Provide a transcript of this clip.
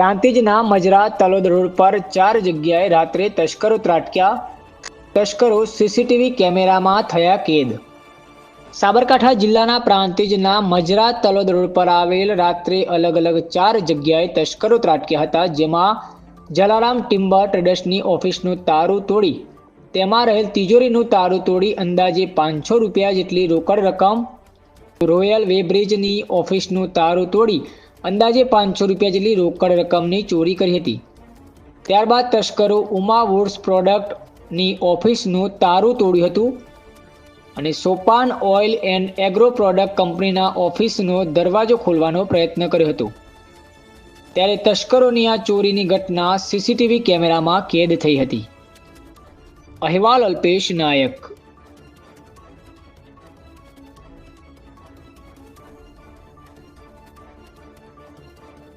પ્રાંતિજના મજરા Talod road પર ચાર જગ્યાએ રાત્રે તસ્કરો ત્રાટક્યા. તસ્કરો સીસીટીવી કેમેરામાં થયા કેદ. સાબરકાંઠા જિલ્લાના પ્રાંતિજના મજરા તલોદ રોડ પર આવેલ રાત્રે અલગ અલગ ચાર જગ્યાએ તસ્કરો ત્રાટક્યા હતા, જેમાં જલારામ ટિમ્બર ટ્રેડર્સની ઓફિસનું તારું તોડી, તેમાં રહેલ તિજોરીનું તારું તોડી અંદાજે પાંચસો રૂપિયા જેટલી રોકડ રકમ, રોયલ વેબ્રિજની ઓફિસનું તારું તોડી અંદાજે પાંચસો રૂપિયા જેટલી રોકડ રકમની ચોરી કરી હતી. ત્યારબાદ તસ્કરો ઉમા વુડ્સ પ્રોડક્ટની ઓફિસનું તારું તોડ્યું હતું અને Sopan oil and agro product કંપનીના ઓફિસનો દરવાજો ખોલવાનો પ્રયત્ન કર્યો હતો. ત્યારે તસ્કરોની આ ચોરીની ઘટના સીસીટીવી કેમેરામાં કેદ થઈ હતી. અહેવાલ અલ્પેશ નાયક.